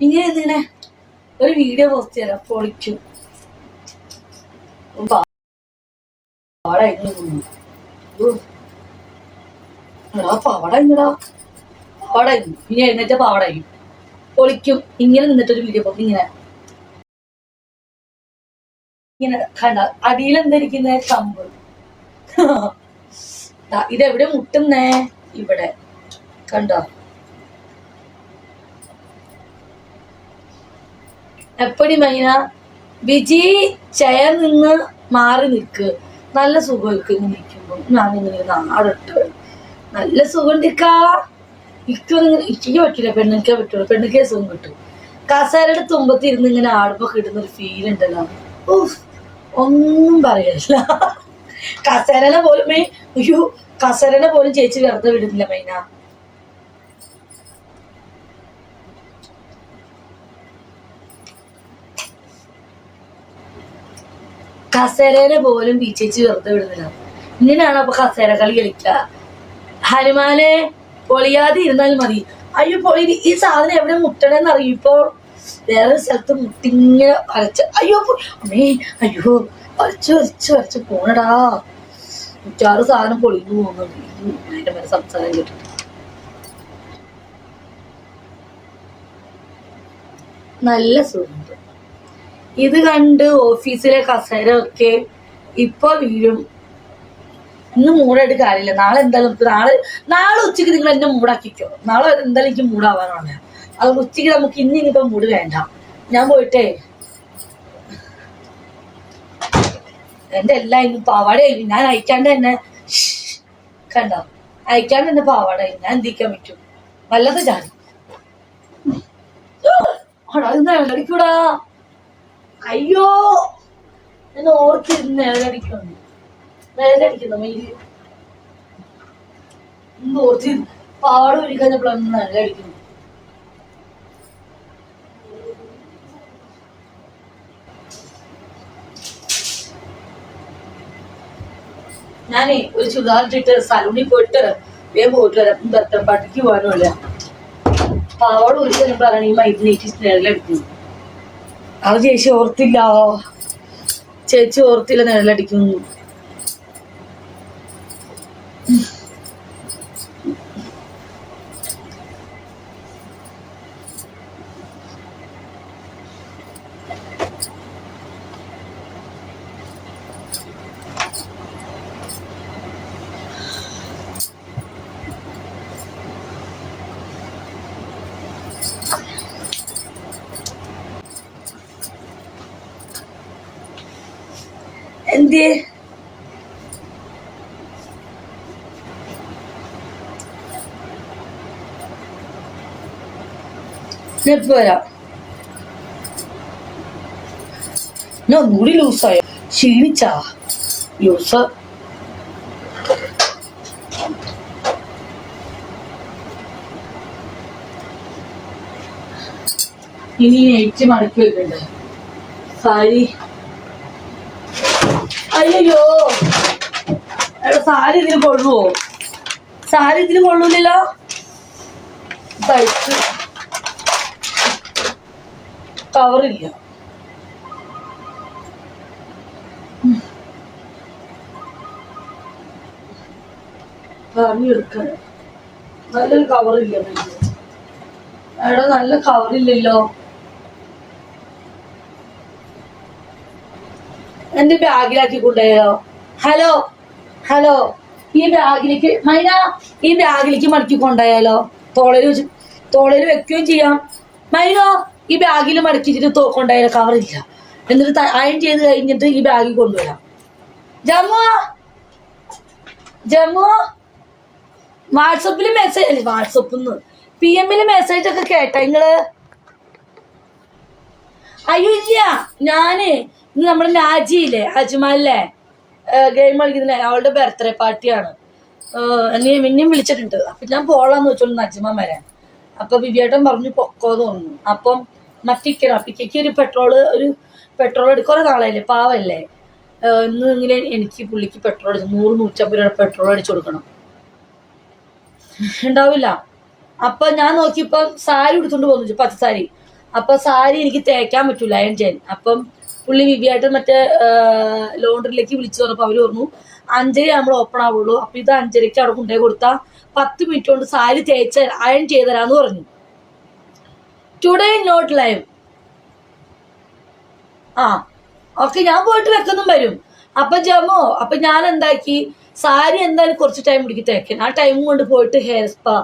ഇങ്ങനെ എന്തിനെ ഒരു വീഡിയോ പോസ്റ്റ് ചെയ്യാം. പൊളിക്കും പാ- പാടായിരുന്നു. തോന്നുന്നു. ഓ. എടാ പാടായിരുന്നടാ. പാടായിരുന്നു. ഇനി എഴുന്നേറ്റ പാടായി പൊളിക്കും ഇങ്ങനെ നിന്നിട്ടൊരു വീഡിയോ പോകും ഇങ്ങനെ. ഇങ്ങനെ കണ്ട അടിയിൽ എന്തായിരിക്കുന്ന കമ്പ് ഇതെവിടെ മുട്ടുന്നേ? ഇവിടെ. കണ്ടോ? എപ്പടി മൈന? വിജി ചെയർ നിന്ന് മാറി നിൽക്ക്. നല്ല സുഖം ഇങ്ങനെ നിൽക്കുമ്പോൾ ഞാൻ ഇങ്ങനെ നാടിട്ട്. നല്ല സുഖം നിൽക്കാ ഇക്കൊന്നും ഇച്ചിക്ക് പറ്റില്ല പെണ്ണുക്കേ പറ്റുള്ളൂ. പെണ്ണുക്കേ സുഖം കിട്ടും. കസേരയുടെ തുമ്പത്ത് ഇരുന്ന് ഇങ്ങനെ ആടുമ്പോ കിട്ടുന്ന ഒരു ഫീൽ ഉണ്ടല്ലോ. ഒന്നും പറയല്ല. കസേരനെ പോലും അയ്യോ കസേരനെ പോലും ചേച്ചി വെറുതെ വിടുന്നില്ല മൈന. കസേരനെ പോലും ഈ ചേച്ചി വെറുതെ വിടുന്നില്ല. ഇങ്ങനെയാണ് അപ്പൊ കസേര കളി കളിക്കുക. ഹനുമാനെ പൊളിയാതെ ഇരുന്നാൽ മതി. അയ്യോ പൊളി ഈ സാധനം എവിടെ മുട്ടണെന്ന് അറിയിപ്പോ വേറെ സ്ഥലത്ത് മുട്ടിങ്ങനെ വരച്ച് അയ്യോ അമ്മേ അയ്യോ വരച്ച് വരച്ച് വരച്ച് പോണടാ. മുറ്റാറ് സാധനം പൊളിഞ്ഞു പോകുന്നുണ്ട് മേലെ സംസാരം കേട്ടിട്ട് നല്ല സുഖമുണ്ട് ഇത് കണ്ട് ഓഫീസിലെ കസേര ഒക്കെ ഇപ്പൊ വീഴും. ഇന്ന് മൂടായിട്ട് കാര്യമില്ല. നാളെ എന്തായാലും നാളെ നാളെ ഉച്ചയ്ക്ക് നിങ്ങൾ എന്നെ മൂടാക്കിക്കോ. നാളെ എന്തായാലും എനിക്ക് മൂടാവാനാണ്. അതുകൊണ്ട് ഉച്ചയ്ക്ക് നമുക്ക് ഇന്ന് ഇനിയിപ്പോ മൂട് വേണ്ട. ഞാൻ പോയിട്ടേ. എന്റെ എല്ലാം ഇന്ന് പാവാടയായി ഞാൻ അയക്കാണ്ട് തന്നെ കണ്ട കണ്ടോ? അയക്കാണ്ട് തന്നെ പാവാടയായി ഞാൻ എന്തിക്കാൻ പറ്റും? വല്ലത് ചാടി. അയ്യോ! എന്ന് ഓർത്തിരുന്ന് നേരടിക്കുന്നു നേരടിക്കുന്നു മയിൽ എന്ത് ഓർത്തിരുന്നു പാട് ഒരുക്കഞ്ഞപ്പോഴാണ് നേരടിക്കുന്നു ഞാനേ ഒരു ചുരിദാർ ഇട്ടിട്ട് സലൂണിൽ പോയിട്ട് വേഗം പോയിട്ട് വരാം. ദത്തപ്പാട്ടിക്ക് പോകാനുമില്ല പാവാട് ഒരിക്കലും പറയണ ഈ മൈദിനേറ്റ് നേരിലടിക്കുന്നു അത് ചേച്ചി ഓർത്തില്ല. ചേച്ചി ഓർത്തില്ല നിഴലടിക്കുന്നു. എന്തേ ഞാൻ ഇപ്പൊ വരാം ഞാൻ ഒന്നുകൂടി ലൂസായോ ക്ഷീണിച്ചാ ലൂസ് ഇനി നെയ്റ്റ് മടക്കി വെക്കണ്ടേ? സാരി. അയ്യോ സാരി ഇതിന് കൊള്ളുവോ? സാരി ഇതിന് കൊള്ളൂലല്ലോ തയ്ച്ച് കവറില്ല പറഞ്ഞെടുക്കാൻ നല്ലൊരു കവറില്ല എടാ നല്ല കവറില്ലല്ലോ എന്റെ ബാഗിലാക്കി കൊണ്ടുപോയോ? ഹലോ ഹലോ ഈ ബാഗിലേക്ക് മൈന ഈ ബാഗിലേക്ക് മടക്കി കൊണ്ടുപോയാലോ? തോളയിൽ വെച്ച് തോളയിൽ വെക്കുകയും ചെയ്യാം. മൈനോ ഈ ബാഗിൽ മടക്കിച്ചിട്ട് കൊണ്ടുപോയാലോ? കവറില്ല എന്നിട്ട് അയൺ ചെയ്ത് കഴിഞ്ഞിട്ട് ഈ ബാഗിൽ കൊണ്ടുവരാം. ജമ്മു ജമ്മു വാട്സപ്പിൽ മെസ്സേജ് വാട്സപ്പിൽ നിന്ന് പി എമ്മിൽ മെസ്സേജ് ഒക്കെ കേട്ടാ നിങ്ങൾ. അയ്യോ ഞാൻ ഇന്ന് നമ്മുടെ നാജിയില്ലേ? അജ്മാലിലെ. ഗെയിം കളിക്കുന്ന. അവളുടെ ബർത്ത്ഡേ പാർട്ടിയാണ് എന്നെ മിന്നെയും വിളിച്ചിട്ടുണ്ട്. അപ്പൊ ഞാൻ പോളാന്ന് വെച്ചോളൂ അജ്മാൻ വരാൻ. അപ്പൊ വിവേട്ടൻ പറഞ്ഞു പൊക്കോ തോന്നുന്നു അപ്പം മറ്റിക്കണം അപ്പിക്ക് ഒരു പെട്രോൾ ഒരു പെട്രോൾ എടുക്കും കുറെ നാളായില്ലേ? പാവല്ലേ? ഇന്ന് ഇങ്ങനെ എനിക്ക് പുള്ളിക്ക് പെട്രോൾ അടിച്ചു. നൂറ് നൂറ്റമ്പത് രൂപ പെട്രോൾ അടിച്ചു കൊടുക്കണം. ഉണ്ടാവില്ല. അപ്പൊ ഞാൻ നോക്കിയപ്പോ സാരി എടുത്തുകൊണ്ട് പോന്നു. പച്ച സാരി അപ്പൊ സാരി എനിക്ക് തേക്കാൻ പറ്റൂല അയൺ ചെയ്യാൻ. അപ്പം പുള്ളി വിവിയായിട്ട് മറ്റേ ലോണ്ടറിലേക്ക് വിളിച്ചു പറഞ്ഞപ്പോ അവർ പറഞ്ഞു അഞ്ചര നമ്മൾ ഓപ്പൺ ആവുള്ളൂ. അപ്പൊ ഇത് അഞ്ചരക്ക് അവിടെ കൊണ്ടുപോയി കൊടുത്താൽ പത്ത് മിനിറ്റ് കൊണ്ട് സാരി തേച്ച് അയൺ ചെയ്തരാന്ന് പറഞ്ഞു. ടുഡേ നോട്ട് ലൈവ് ആ ഓക്കെ ഞാൻ പോയിട്ട് വെക്കൊന്നും വരും. അപ്പൊ ജമോ അപ്പൊ ഞാൻ എന്താക്കി? സാരി എന്തായാലും കുറച്ച് ടൈം പിടിക്കും തേക്കാൻ ആ ടൈം കൊണ്ട് പോയിട്ട് ഹെയർ സ്പാ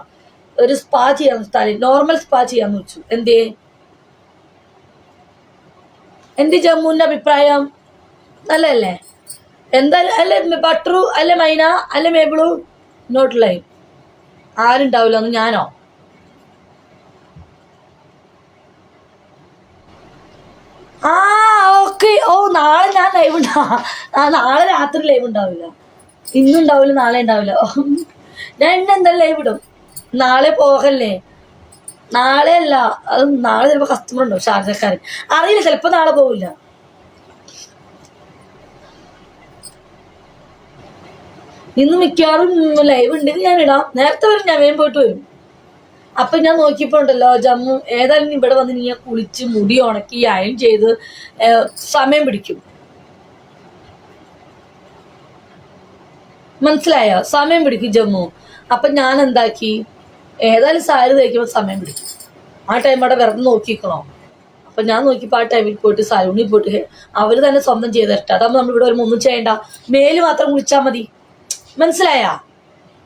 ഒരു സ്പാ ചെയ്യാൻ സ്ഥലം നോർമൽ സ്പാ ചെയ്യാന്ന് വെച്ചു. എന്തേ എന്ത് ജമ്മുവിന്റെ അഭിപ്രായം? നല്ലല്ലേ എന്താ അല്ലെ ബട്ടറു അല്ലെ മൈന അല്ലെ മേബിളു? നോട്ട് ലൈ ആരുണ്ടാവില്ല? ഒന്ന് ഞാനോ? ആ ഓക്കെ ഓ നാളെ ഞാൻ ലൈവ് ഉണ്ടാ. നാളെ രാത്രി ലൈവ് ഉണ്ടാവില്ല. ഇന്നുണ്ടാവില്ല നാളെ ഉണ്ടാവില്ല. ഞാൻ എന്നെന്താ ലൈവ് ഇടും. നാളെ പോകല്ലേ? നാളെ അല്ല അത് നാളെ ചിലപ്പോ കസ്റ്റമർ ഉണ്ടോ ഷാർജക്കാരൻ അറിയില്ല ചിലപ്പോ നാളെ പോവില്ല. ഇന്ന് മിക്കവാറും ലൈവ് ഉണ്ടെങ്കിൽ ഞാൻ ഇടാം. നേരത്തെ വരും ഞാൻ വേഗം പോയിട്ട് വരും. അപ്പൊ ഞാൻ നോക്കിയപ്പോ ഉണ്ടല്ലോ ജമ്മു ഏതായാലും ഇവിടെ വന്ന് നീ കുളിച്ച് മുടി ഉണക്കി അയൺ ചെയ്ത് സമയം പിടിക്കും. മനസ്സിലായോ? സമയം പിടിക്കും ജമ്മു. അപ്പൊ ഞാൻ എന്താക്കി? ഏതായാലും സാരി തയ്ക്കുമ്പോൾ സമയം പിടിക്കും. ആ ടൈം അവിടെ വെറുതെ നോക്കിക്കണോ അപ്പൊ ഞാൻ നോക്കിയപ്പോ ആ ടൈമിൽ പോയിട്ട് സലൂണിൽ പോയിട്ട് അവർ തന്നെ സ്വന്തം ചെയ്ത് തരട്ടെ. അതാകുമ്പോൾ നമ്മൾ ഇവിടെ ഒരു ഒന്നും ചെയ്യണ്ട. മേൽ മാത്രം കുളിച്ചാൽ മതി. മനസ്സിലായാ?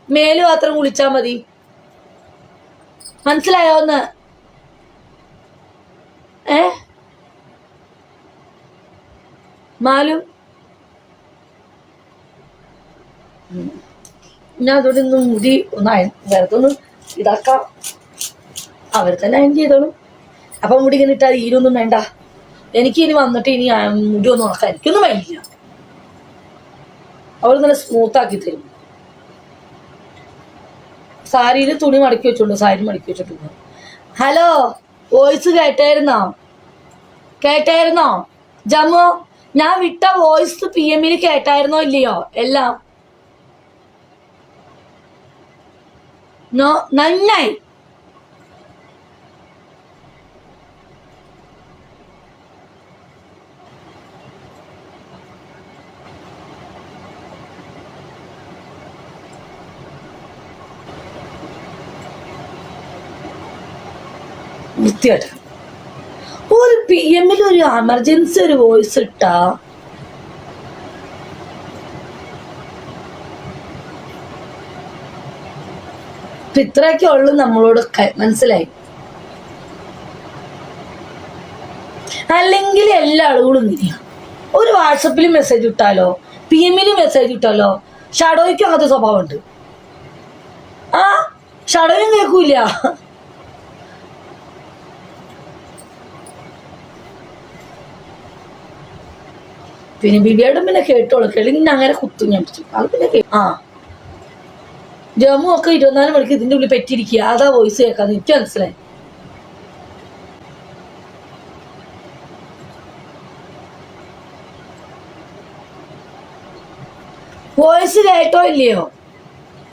മേൽ മാത്രം കുളിച്ചാൽ മതി. മനസ്സിലായോ ഒന്ന്? ഏ? മാലു. ഞാൻ അതുകൊണ്ട് ഇന്ന് മുടി ഒന്ന് വെറുതെ ഒന്ന് ഇതാക്കാം. അവർ തന്നെ അയൺ ചെയ്തോളും. അപ്പൊ മുടി ഇങ്ങനെ ഇട്ടാൽ ഈരൊന്നും വേണ്ട. എനിക്ക് ഇനി വന്നിട്ട് ഇനി മുടി ഒന്നും ആക്കാൻ എനിക്കൊന്നും വേണ്ടില്ല അവർ നല്ല സ്മൂത്ത് ആക്കി തരും. സാരിയിൽ തുണി മടക്കി വെച്ചോണ്ട് സാരി മടക്കി വെച്ചിട്ടുണ്ട്. ഹലോ വോയിസ് കേട്ടായിരുന്നോ? കേട്ടായിരുന്നോ? ജമ്മു ഞാൻ വിട്ട വോയിസ് പി എമ്മിൽ കേട്ടായിരുന്നോ ഇല്ലയോ? എല്ലാം. നന്നായി. വൃത്തിയായിട്ട് ഒരു പി എമ്മിൽ ഒരു എമർജൻസി ഒരു വോയിസ് ഇട്ടാ ഇപ്പൊ ഇത്രയൊക്കെ ഉള്ളു നമ്മളോട് മനസ്സിലായി. അല്ലെങ്കിൽ എല്ലാ ആളുകളും ഇങ്ങനെയാണ് ഒരു വാട്സപ്പിൽ മെസ്സേജ് ഇട്ടാലോ പി എമ്മിൽ മെസ്സേജ് ഇട്ടാലോ ഷഡോയ്ക്കും അങ്ങനത്തെ സ്വഭാവമുണ്ട്. ആ ഷഡോയും കേൾക്കൂല പിന്നെ ബിബിയോടും പിന്നെ കേട്ടോളൂ. കേളി അങ്ങനെ കുത്തും ഞാൻ പിടിച്ചു. അത് പിന്നെ ആ. ജമ്മു ഒക്കെ ഇരുപത്തിനാല് മണിക്ക് ഇതിന്റെ ഉള്ളിൽ പറ്റിയിരിക്കുക. അതാ വോയിസ് കേൾക്കാതെ എനിക്ക് മനസ്സിലായി? വോയിസ് കേട്ടോ ഇല്ലയോ?